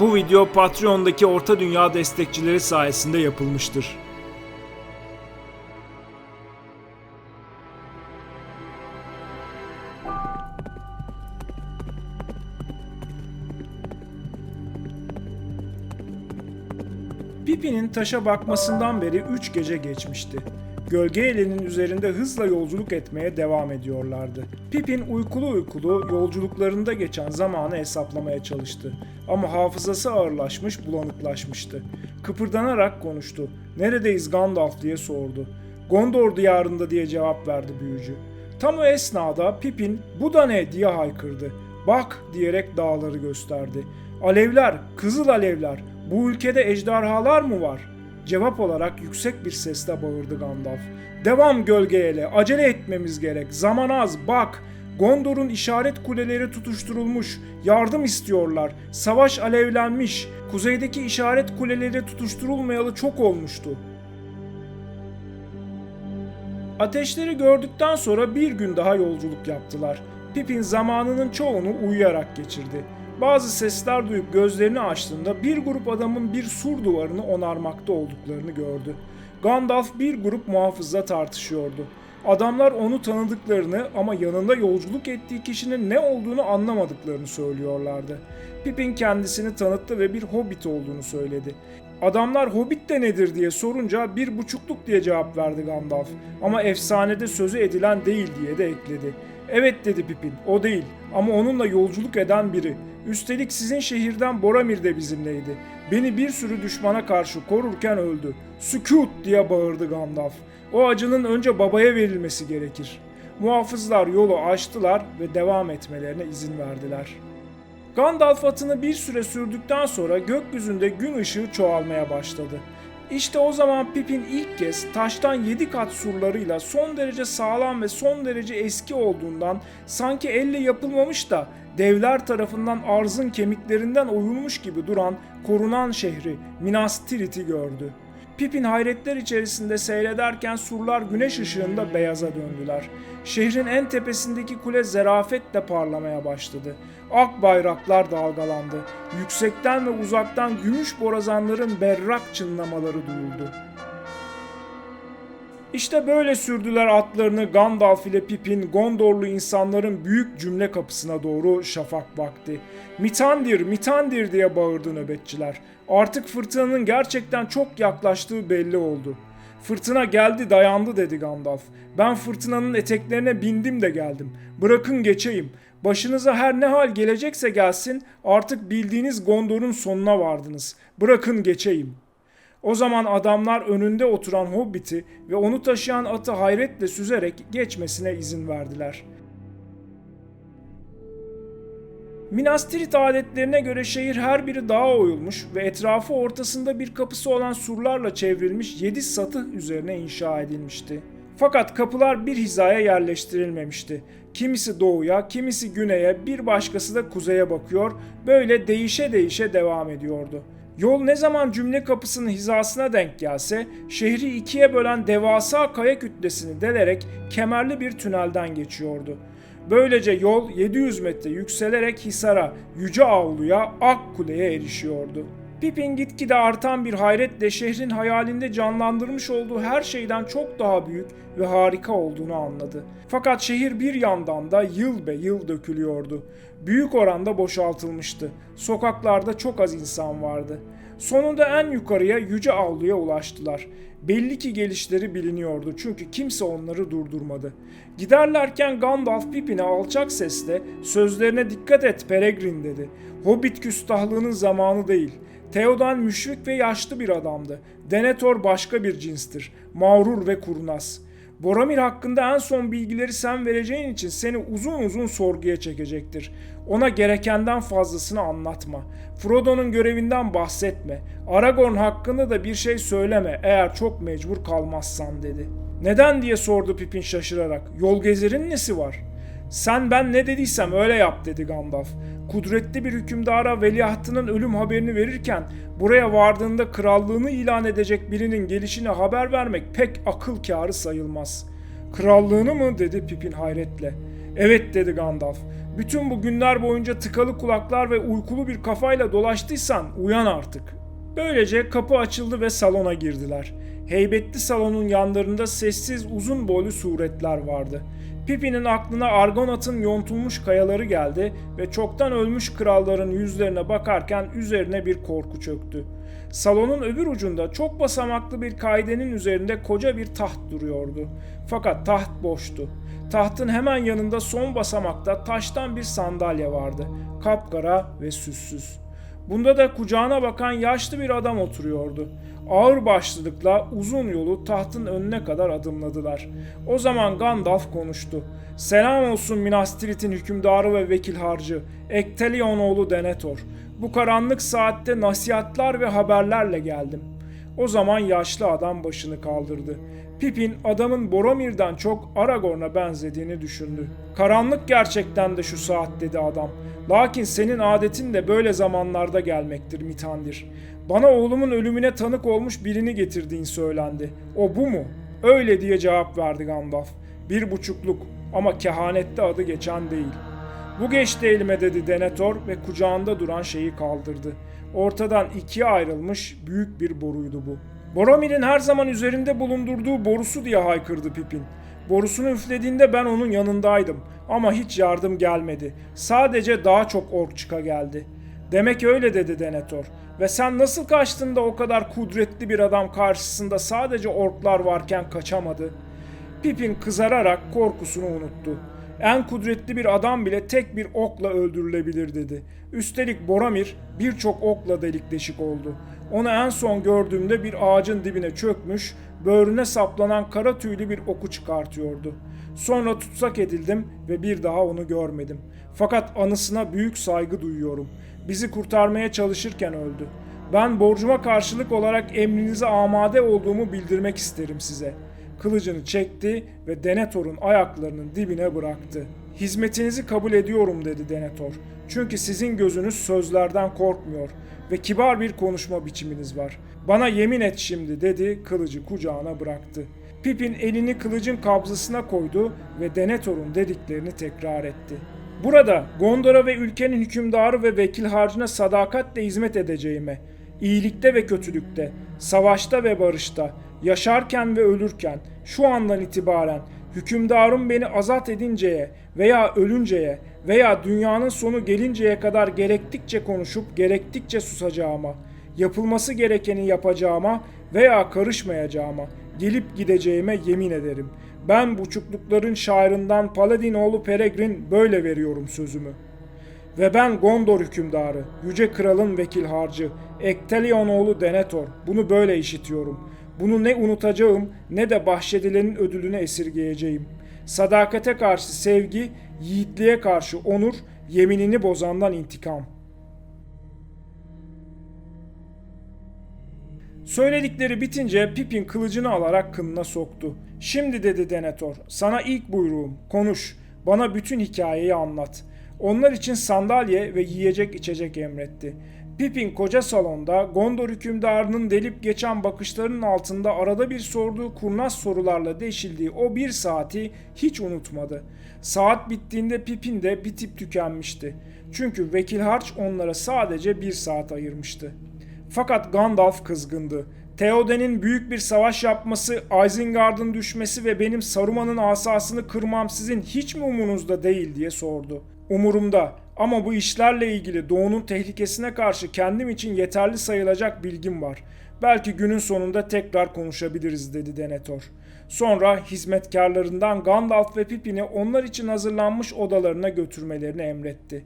Bu video Patreon'daki Orta Dünya destekçileri sayesinde yapılmıştır. Pipi'nin taşa bakmasından beri 3 gece geçmişti. Gölge elinin üzerinde hızla yolculuk etmeye devam ediyorlardı. Pipin uykulu uykulu yolculuklarında geçen zamanı hesaplamaya çalıştı. Ama hafızası ağırlaşmış, bulanıklaşmıştı. Kıpırdanarak konuştu. Neredeyiz Gandalf diye sordu. Gondor diyarında diye cevap verdi büyücü. Tam o esnada Pipin bu da ne diye haykırdı. Bak diyerek dağları gösterdi. Alevler, kızıl alevler. Bu ülkede ejderhalar mı var? Cevap olarak yüksek bir sesle bağırdı Gandalf. Devam gölgeyele, acele etmemiz gerek. Zaman az, bak. Gondor'un işaret kuleleri tutuşturulmuş. Yardım istiyorlar. Savaş alevlenmiş. Kuzeydeki işaret kuleleri tutuşturulmayalı çok olmuştu. Ateşleri gördükten sonra bir gün daha yolculuk yaptılar. Pipin zamanının çoğunu uyuyarak geçirdi. Bazı sesler duyup gözlerini açtığında bir grup adamın bir sur duvarını onarmakta olduklarını gördü. Gandalf bir grup muhafızla tartışıyordu. Adamlar onu tanıdıklarını ama yanında yolculuk ettiği kişinin ne olduğunu anlamadıklarını söylüyorlardı. Pipin kendisini tanıttı ve bir hobbit olduğunu söyledi. Adamlar hobbit de nedir diye sorunca bir buçukluk diye cevap verdi Gandalf. Ama efsanede sözü edilen değil diye de ekledi. Evet dedi Pipin, o değil ama onunla yolculuk eden biri. Üstelik sizin şehirden Boromir de bizimleydi. Beni bir sürü düşmana karşı korurken öldü. Sükut diye bağırdı Gandalf. O acının önce babaya verilmesi gerekir. Muhafızlar yolu açtılar ve devam etmelerine izin verdiler. Gandalf atını bir süre sürdükten sonra gökyüzünde gün ışığı çoğalmaya başladı. İşte o zaman Pipin ilk kez taştan 7 kat surlarıyla son derece sağlam ve son derece eski olduğundan sanki elle yapılmamış da devler tarafından arzın kemiklerinden oyulmuş gibi duran korunan şehri Minas Tirith'i gördü. Pipin hayretler içerisinde seyrederken surlar güneş ışığında beyaza döndüler. Şehrin en tepesindeki kule zerafetle parlamaya başladı. Ak bayraklar dalgalandı. Yüksekten ve uzaktan gümüş borazanların berrak çınlamaları duyuldu. İşte böyle sürdüler atlarını Gandalf ile Pippin Gondorlu insanların büyük cümle kapısına doğru şafak vakti. Mitandir, mitandir diye bağırdı nöbetçiler. Artık fırtınanın gerçekten çok yaklaştığı belli oldu. Fırtına geldi dayandı dedi Gandalf. Ben fırtınanın eteklerine bindim de geldim. Bırakın geçeyim. Başınıza her ne hal gelecekse gelsin artık bildiğiniz Gondor'un sonuna vardınız. Bırakın geçeyim.'' O zaman adamlar önünde oturan hobbiti ve onu taşıyan atı hayretle süzerek geçmesine izin verdiler. Minas Tirith adetlerine göre şehir her biri dağa oyulmuş ve etrafı ortasında bir kapısı olan surlarla çevrilmiş 7 satı üzerine inşa edilmişti. Fakat kapılar bir hizaya yerleştirilmemişti. Kimisi doğuya, kimisi güneye, bir başkası da kuzeye bakıyor, böyle değişe değişe devam ediyordu. Yol ne zaman cümle kapısının hizasına denk gelse şehri ikiye bölen devasa kaya kütlesini delerek kemerli bir tünelden geçiyordu. Böylece yol 700 metre yükselerek Hisar'a, Yüce Avlu'ya, Akkule'ye erişiyordu. Pippin gitgide artan bir hayretle şehrin hayalinde canlandırmış olduğu her şeyden çok daha büyük ve harika olduğunu anladı. Fakat şehir bir yandan da yıl be yıl dökülüyordu. Büyük oranda boşaltılmıştı. Sokaklarda çok az insan vardı. Sonunda en yukarıya yüce avluya ulaştılar. Belli ki gelişleri biliniyordu çünkü kimse onları durdurmadı. Giderlerken Gandalf Pippin'e alçak sesle sözlerine dikkat et Peregrin dedi. Hobbit küstahlığının zamanı değil. Theoden müşrik ve yaşlı bir adamdı. Denethor başka bir cinstir. Mağrur ve kurnaz. Boromir hakkında en son bilgileri sen vereceğin için seni uzun uzun sorguya çekecektir. Ona gerekenden fazlasını anlatma. Frodo'nun görevinden bahsetme. Aragorn hakkında da bir şey söyleme eğer çok mecbur kalmazsan dedi. Neden diye sordu Pippin şaşırarak. Yol gezerin nesi var? Sen ben ne dediysem öyle yap dedi Gandalf. Kudretli bir hükümdara veliahtının ölüm haberini verirken buraya vardığında krallığını ilan edecek birinin gelişine haber vermek pek akıl kârı sayılmaz. Krallığını mı dedi Pippin hayretle. Evet dedi Gandalf. Bütün bu günler boyunca tıkalı kulaklar ve uykulu bir kafayla dolaştıysan uyan artık. Böylece kapı açıldı ve salona girdiler. Heybetli salonun yanlarında sessiz uzun boylu suretler vardı. Pipi'nin aklına Argonat'ın yontulmuş kayaları geldi ve çoktan ölmüş kralların yüzlerine bakarken üzerine bir korku çöktü. Salonun öbür ucunda çok basamaklı bir kaidenin üzerinde koca bir taht duruyordu. Fakat taht boştu. Tahtın hemen yanında son basamakta taştan bir sandalye vardı. Kapkara ve süssüz. Bunda da kucağına bakan yaşlı bir adam oturuyordu. Ağır başlılıkla uzun yolu tahtın önüne kadar adımladılar. O zaman Gandalf konuştu. Selam olsun Minas Tirith'in hükümdarı ve vekil harcı, Ektelion oğlu Denethor. Bu karanlık saatte nasihatler ve haberlerle geldim. O zaman yaşlı adam başını kaldırdı. Pippin adamın Boromir'den çok Aragorn'a benzediğini düşündü. Karanlık gerçekten de şu saat dedi adam. Lakin senin adetin de böyle zamanlarda gelmektir Mitandir. Bana oğlumun ölümüne tanık olmuş birini getirdiğin söylendi. O bu mu? Öyle diye cevap verdi Gandalf. Bir buçukluk ama kehanette adı geçen değil. Bu geçti elime dedi Denethor ve kucağında duran şeyi kaldırdı. Ortadan ikiye ayrılmış büyük bir boruydu bu. Boromir'in her zaman üzerinde bulundurduğu borusu diye haykırdı Pippin. Borusunu üflediğinde ben onun yanındaydım ama hiç yardım gelmedi. Sadece daha çok orkçuka geldi. Demek öyle dedi Denethor. Ve sen nasıl kaçtın da o kadar kudretli bir adam karşısında sadece orklar varken kaçamadı? Pippin kızararak korkusunu unuttu. En kudretli bir adam bile tek bir okla öldürülebilir dedi. Üstelik Boromir birçok okla delik deşik oldu. Onu en son gördüğümde bir ağacın dibine çökmüş, böğrüne saplanan kara tüylü bir oku çıkartıyordu. Sonra tutsak edildim ve bir daha onu görmedim. Fakat anısına büyük saygı duyuyorum. Bizi kurtarmaya çalışırken öldü. Ben borcuma karşılık olarak emrinize amade olduğumu bildirmek isterim size.'' Kılıcını çekti ve Denethor'un ayaklarının dibine bıraktı. Hizmetinizi kabul ediyorum dedi Denethor. Çünkü sizin gözünüz sözlerden korkmuyor ve kibar bir konuşma biçiminiz var. Bana yemin et şimdi dedi kılıcı kucağına bıraktı. Pippin elini kılıcın kabzasına koydu ve Denethor'un dediklerini tekrar etti. Burada Gondor'a ve ülkenin hükümdarı ve vekil harcına sadakatle hizmet edeceğime, iyilikte ve kötülükte, savaşta ve barışta, yaşarken ve ölürken, şu andan itibaren hükümdarım beni azat edinceye veya ölünceye veya dünyanın sonu gelinceye kadar gerektikçe konuşup gerektikçe susacağıma, yapılması gerekeni yapacağıma veya karışmayacağıma, gelip gideceğime yemin ederim. Ben buçuklukların şairinden Paladinoğlu Peregrin böyle veriyorum sözümü. Ve ben Gondor hükümdarı, yüce kralın vekil harcı, Ektelion oğlu Denethor, bunu böyle işitiyorum.'' Bunu ne unutacağım ne de bahşedilenin ödülünü esirgeyeceğim. Sadakate karşı sevgi, yiğitliğe karşı onur, yeminini bozandan intikam. Söyledikleri bitince Pippin kılıcını alarak kınına soktu. Şimdi dedi Denethor, sana ilk buyruğum, konuş, bana bütün hikayeyi anlat. Onlar için sandalye ve yiyecek içecek emretti. Pippin koca salonda Gondor hükümdarının delip geçen bakışlarının altında arada bir sorduğu kurnaz sorularla deşildiği o bir saati hiç unutmadı. Saat bittiğinde Pippin de bitip tükenmişti. Çünkü Vekil Harç onlara sadece bir saat ayırmıştı. Fakat Gandalf kızgındı. Theoden'in büyük bir savaş yapması, Isengard'ın düşmesi ve benim Saruman'ın asasını kırmam sizin hiç mi umunuzda değil diye sordu. Umurumda ama bu işlerle ilgili doğunun tehlikesine karşı kendim için yeterli sayılacak bilgim var. Belki günün sonunda tekrar konuşabiliriz dedi Denethor. Sonra hizmetkarlarından Gandalf ve Pippin'i onlar için hazırlanmış odalarına götürmelerini emretti.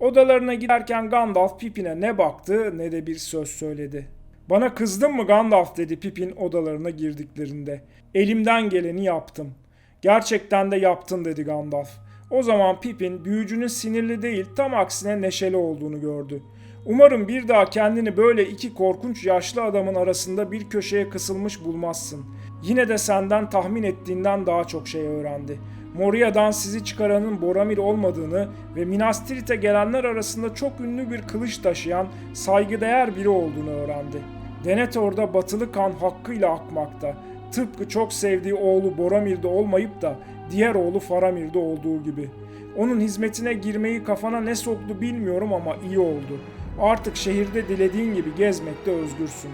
Odalarına giderken Gandalf Pippin'e ne baktı ne de bir söz söyledi. Bana kızdın mı Gandalf dedi Pippin odalarına girdiklerinde. Elimden geleni yaptım. Gerçekten de yaptın dedi Gandalf. O zaman Pippin büyücünün sinirli değil tam aksine neşeli olduğunu gördü. Umarım bir daha kendini böyle iki korkunç yaşlı adamın arasında bir köşeye kısılmış bulmazsın. Yine de senden tahmin ettiğinden daha çok şey öğrendi. Moria'dan sizi çıkaranın Boromir olmadığını ve Minas Tirith'e gelenler arasında çok ünlü bir kılıç taşıyan saygıdeğer biri olduğunu öğrendi. Denethor'da batılı kan hakkıyla akmakta. Tıpkı çok sevdiği oğlu Boromir'de olmayıp da diğer oğlu Faramir'de olduğu gibi. Onun hizmetine girmeyi kafana ne soktu bilmiyorum ama iyi oldu. Artık şehirde dilediğin gibi gezmekte özgürsün.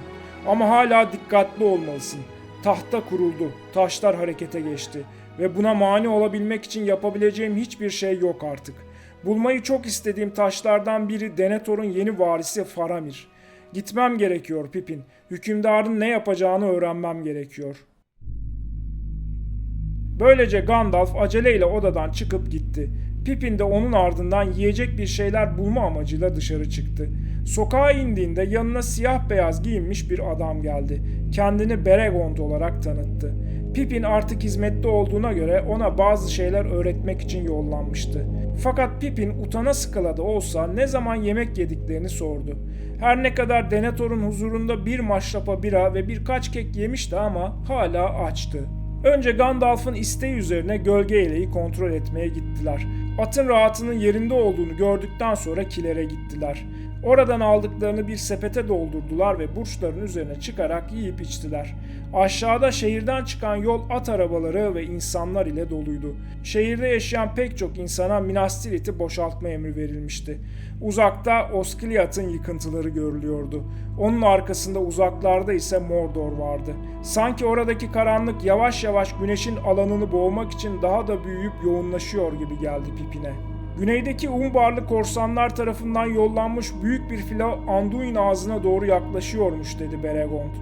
Ama hala dikkatli olmalısın. Tahta kuruldu, taşlar harekete geçti ve buna mani olabilmek için yapabileceğim hiçbir şey yok artık. Bulmayı çok istediğim taşlardan biri Denethor'un yeni varisi Faramir. Gitmem gerekiyor Pipin. Hükümdarın ne yapacağını öğrenmem gerekiyor. Böylece Gandalf aceleyle odadan çıkıp gitti. Pippin de onun ardından yiyecek bir şeyler bulma amacıyla dışarı çıktı. Sokağa indiğinde yanına siyah beyaz giyinmiş bir adam geldi. Kendini Beregond olarak tanıttı. Pippin artık hizmette olduğuna göre ona bazı şeyler öğretmek için yollanmıştı. Fakat Pippin utana sıkıla da olsa ne zaman yemek yediklerini sordu. Her ne kadar Denethor'un huzurunda bir maşrapa bira ve birkaç kek yemişti ama hala açtı. Önce Gandalf'ın isteği üzerine gölge eleği kontrol etmeye gittiler. Atın rahatının yerinde olduğunu gördükten sonra kilere gittiler. Oradan aldıklarını bir sepete doldurdular ve burçların üzerine çıkarak yiyip içtiler. Aşağıda şehirden çıkan yol at arabaları ve insanlar ile doluydu. Şehirde yaşayan pek çok insana Minas boşaltma emri verilmişti. Uzakta Osgiliath'ın yıkıntıları görülüyordu. Onun arkasında uzaklarda ise Mordor vardı. Sanki oradaki karanlık yavaş yavaş güneşin alanını boğmak için daha da büyüyüp yoğunlaşıyor gibi geldi Pipin'e. Güneydeki Umbarlı korsanlar tarafından yollanmış büyük bir filo Anduin ağzına doğru yaklaşıyormuş dedi Beregond.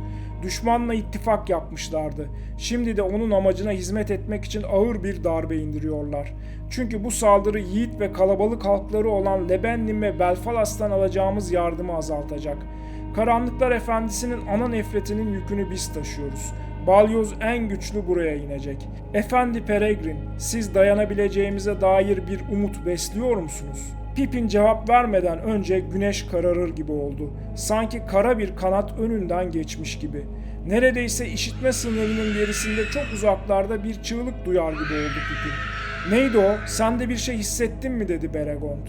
Düşmanla ittifak yapmışlardı. Şimdi de onun amacına hizmet etmek için ağır bir darbe indiriyorlar. Çünkü bu saldırı yiğit ve kalabalık halkları olan Lebennim ve Belfalas'tan alacağımız yardımı azaltacak. Karanlıklar Efendisi'nin ana nefretinin yükünü biz taşıyoruz. Balyoz en güçlü buraya inecek. Efendi Peregrin, siz dayanabileceğimize dair bir umut besliyor musunuz? Pippin cevap vermeden önce güneş kararır gibi oldu. Sanki kara bir kanat önünden geçmiş gibi. Neredeyse işitme sınırının gerisinde çok uzaklarda bir çığlık duyar gibi oldu Pippin. Neydi o? Sen de bir şey hissettin mi dedi Beregond.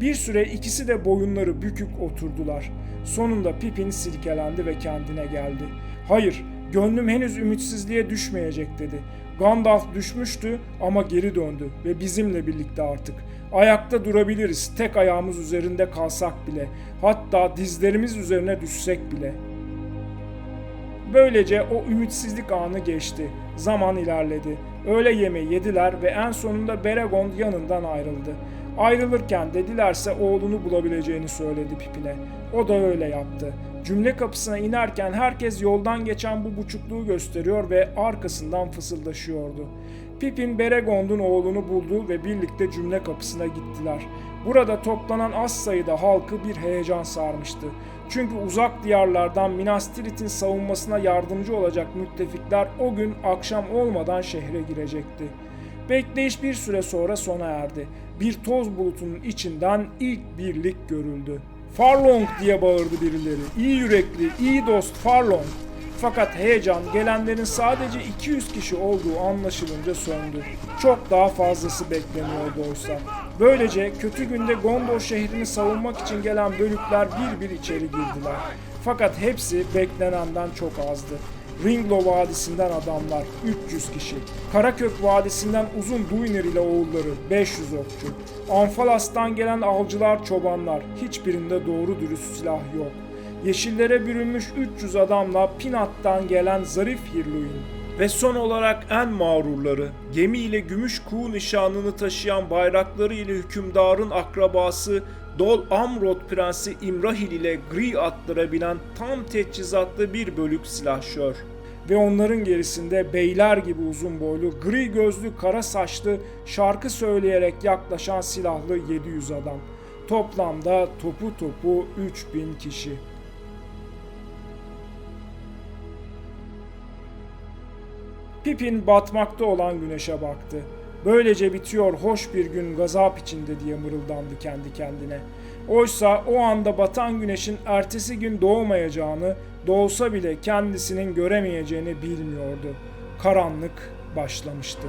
Bir süre ikisi de boyunları bükük oturdular. Sonunda Pippin silkelendi ve kendine geldi. Hayır, gönlüm henüz ümitsizliğe düşmeyecek dedi. Gandalf düşmüştü ama geri döndü ve bizimle birlikte artık. Ayakta durabiliriz, tek ayağımız üzerinde kalsak bile. Hatta dizlerimiz üzerine düşsek bile. Böylece o ümitsizlik anı geçti. Zaman ilerledi. Öğle yemeği yediler ve en sonunda Beregond yanından ayrıldı. Ayrılırken dedilerse oğlunu bulabileceğini söyledi Pipin'e. O da öyle yaptı. Cümle kapısına inerken herkes yoldan geçen bu buçukluğu gösteriyor ve arkasından fısıldaşıyordu. Pippin Beregond'un oğlunu buldu ve birlikte cümle kapısına gittiler. Burada toplanan az sayıda halkı bir heyecan sarmıştı. Çünkü uzak diyarlardan Minas Tirith'in savunmasına yardımcı olacak müttefikler o gün akşam olmadan şehre girecekti. Bekleyiş bir süre sonra sona erdi. Bir toz bulutunun içinden ilk birlik görüldü. Farlong diye bağırdı birileri. İyi yürekli, iyi dost Farlong. Fakat heyecan gelenlerin sadece 200 kişi olduğu anlaşılınca söndü. Çok daha fazlası bekleniyordu oysa. Böylece kötü günde Gondor şehrini savunmak için gelen bölükler bir bir içeri girdiler. Fakat hepsi beklenenden çok azdı. Ringlo Vadisi'nden adamlar 300 kişi. Karakök Vadisi'nden Uzun Duynir ile oğulları 500 okçu. Anfalas'tan gelen avcılar çobanlar hiçbirinde doğru dürüst silah yok. Yeşillere bürünmüş 300 adamla Pinat'tan gelen zarif Hirluin. Ve son olarak en mağrurları, gemiyle gümüş kuğu nişanını taşıyan bayrakları ile hükümdarın akrabası Dol Amrod Prensi İmrahil ile gri atlara binen tam teçhizatlı bir bölük silahşör. Ve onların gerisinde beyler gibi uzun boylu, gri gözlü, kara saçlı, şarkı söyleyerek yaklaşan silahlı 700 adam. Toplamda topu topu 3000 kişi. Pippin batmakta olan güneşe baktı. Böylece bitiyor hoş bir gün gazap içinde diye mırıldandı kendi kendine. Oysa o anda batan güneşin ertesi gün doğmayacağını, doğsa bile kendisinin göremeyeceğini bilmiyordu. Karanlık başlamıştı.